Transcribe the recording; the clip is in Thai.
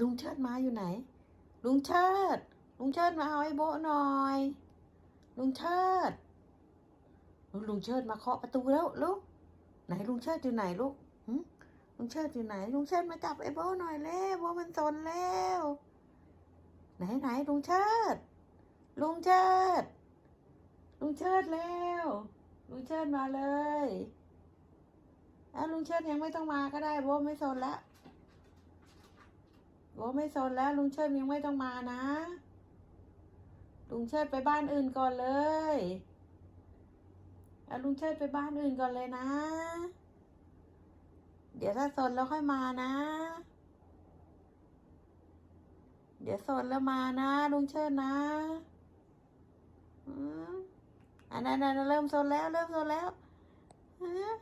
ลุงเชิดมาอยู่ไหน ลุงเชิด ลุงเชิดมาเอาไอ้โบะหน่อย ลุงเชิด ลุงเชิดมาเคาะประตูแล้วลูก ไหนลุงเชิดอยู่ไหนลูกลุงเชิดอยู่ไหน ลุงเชิดมาจับไอ้โบหน่อยแล้วโบมันซนแล้ว ไหนไหนลุงเชิด ลุงเชิด ลุงเชิดแล้วลุงเชิดมาเลยอะลุงเชิดยังไม่ต้องมาก็ได้โบไม่ซนแล้ว โบะไม่ซนแล้วลุงเชิดยังไม่ต้องมานะ ลุงเชิดไปบ้านอื่นก่อนเลยอะลุงเชิดไปบ้านอื่นก่อนเลยนะ เดี๋ยวถ้าซนแล้วค่อยมานะ เดี๋ยวซนแล้วมานะลุงเชิดนะอืมอันนั้นเริ่มซนแล้วเริ่มซนแล้วฮะ